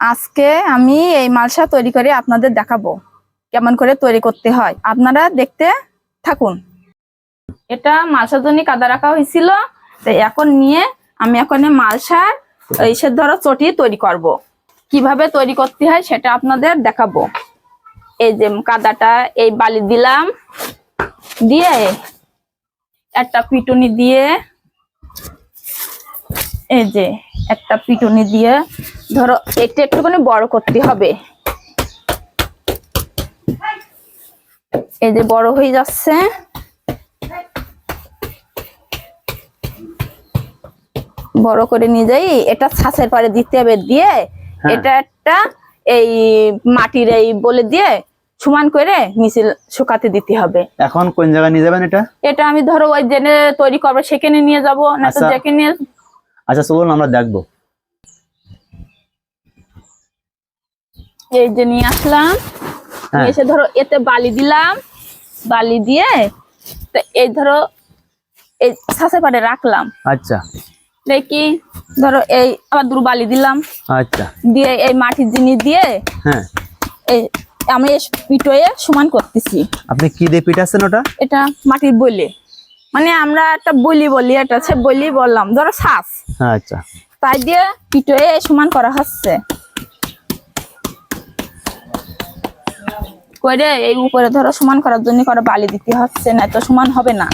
আজকে আমি এই মালসা তৈরি করে আপনাদের দেখাবো কেমন করে তৈরি করতে হয়। আপনারা দেখতে থাকুন। এটা মালসার জন্য কাদা রাখা হয়েছিল। তো এখন নিয়ে আমি এখন মালসার সে ধরো চটি তৈরি করব। কীভাবে তৈরি করতে হয় সেটা আপনাদের দেখাবো। এই যে কাদাটা এই বালি দিলাম। দিয়ে একটা পিটুনি দিয়ে এই যে একটা পিটুনি দিয়ে ধরো এটা একটুখানি বড় করতে হবে। এই যে বড় হয়ে যাচ্ছে। বড় করে নিয়ে যাই। এটা ছাঁচের পারে দিতে হবে দিয়ে হ্যাঁ। এটা একটা এই মাটির এই বলে দিয়ে সমান করে নিচে শুকাতে দিতে হবে। এখন কোন জায়গায় নিয়ে যাবেন এটা? এটা আমি ধরো ওই জেনে তৈরি করব সেখানে নিয়ে যাব না তো আচ্ছা। যেখানে আচ্ছা চলুন আমরা দেখব। এই যে নিয়ে আসলাম। হ্যাঁ। এসে ধরো এতে বালি দিলাম। বালি দিয়ে তো এই ধরো এই ছাঁচে পারে রাখলাম। আচ্ছা। দেখি ধরো এই আবার দূর বালি দিলাম। আচ্ছা। দিয়ে এই মাটির জিনিস দিয়ে হ্যাঁ। এই আমি পিটোয়ে সমান করতেছি। আপনি কি দিয়ে পিটাচ্ছেন ওটা? এটা মাটির বলে মানে আমরা একটা বলি বলি এটা সে বলি বললাম। ধরো শ্বাস হ্যাঁ আচ্ছা। তাই দিয়ে পিটোয়ে সমান করা হচ্ছে। করে এই উপরে ধরো সমান করার জন্য করে বালি দিতে হচ্ছে না তো সমান হবে না।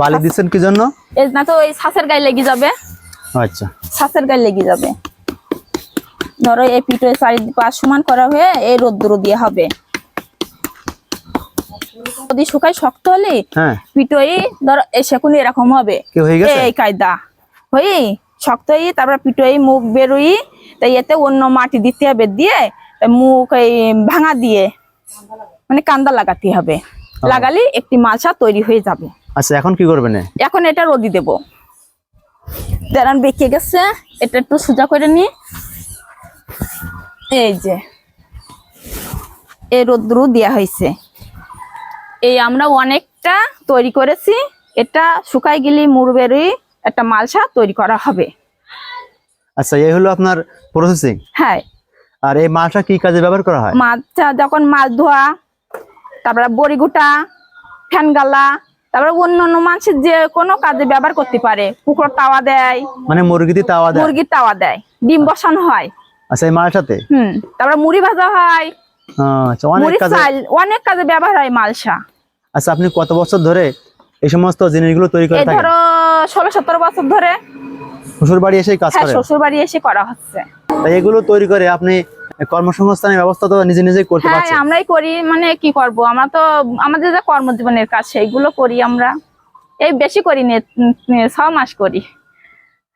বালি দিচ্ছেন কি জন্য? এই না তো ওই শ্বাসের গায়ে লেগে যাবে। আচ্ছা। শ্বাসের গায়ে লেগে যাবে। ধরো এই পিঠে চারিপাশ সমান করা হয়ে এই রোদ্দুর দিয়ে হবে। যদি শুকাই শক্ত হলে হ্যাঁ। পিঠোই ধরো এই সেকুনি এরকম হবে। কি হয়ে গেছে? এই কায়দা। হই শক্ত হই তারপর পিঠোই মুখ বেরোই তাই এতে অন্য মাটি দিতে হবে দিয়ে মুখ এই ভাঙা দিয়ে মানে কান্দা লাগাতে হবে। লাগালে একটি মালসা তৈরি হয়ে যাবে। আচ্ছা এখন কি করবেন? এখন এটা রোদি দেব। দাঁড়ান বেঁকে গেছে এটা একটু সোজা করে নি এই যে এই রোদ্রু দেওয়া হয়েছে। এই আমরা অনেকটা তৈরি করেছি। এটা শুকাই গেলে মুড় বেরোই একটা মালসা তৈরি করা হবে। আচ্ছা এই হলো আপনার প্রসেসিং হ্যাঁ আর এই মাছটা কি কাজে ব্যবহার করা হয়? মাছটা যখন মাছ ধোয়া তারপরে বড়ি গুটা ফ্যান গালা তারপরে অন্য অন্য মাছের যে কোনো কাজে ব্যবহার করতে পারে। পুকুর তাওয়া দেয়। মানে মুরগি দিয়ে তাওয়া দেয়? মুরগির তাওয়া দেয়। ডিম বসানো হয়। আচ্ছা এই মালটাতে হুম তারপরে মুড়ি ভাজা হয়। আচ্ছা অনেক কাজে অনেক কাজে ব্যবহার হয় মালসা। আচ্ছা আপনি কত বছর ধরে এই সমস্ত জিনিসগুলো তৈরি করে থাকেন? ধরো ষোলো সতেরো বছর ধরে শ্বশুর বাড়ি এসেই কাজ হ্যাঁ শ্বশুর বাড়ি এসে করা হচ্ছে। তাই এগুলো তৈরি করে আপনি কর্মসংস্থানের ব্যবস্থা তো নিজে নিজেই করতে হ্যাঁ আমরাই করি মানে কি করব? আমরা তো আমাদের যে কর্মজীবনের কাজ সেইগুলো করি আমরা। এই বেশি করি ছ মাস করি।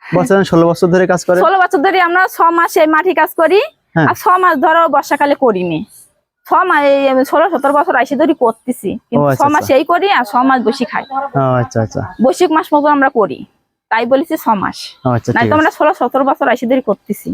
বছর ষোলো বছর ধরে কাজ করে? ষোলো বছর ধরে আমরা ছ মাস এই মাটি কাজ করি হ্যাঁ। আর ছ মাস ধরো বর্ষাকালে করিনি। ছ মাস এই ষোলো সতেরো বছর আইসি ধরে করতেছি। কিন্তু ছ মাস এই করি আর ছ মাস বেশি খাই। ও, আচ্ছা আচ্ছা। বৈশাখ মাস মতো আমরা করি। তাই বলেছি ছ মাস। ও, নাই তো আমরা ষোলো সতেরো বছর আইসি ধরে করতেছি।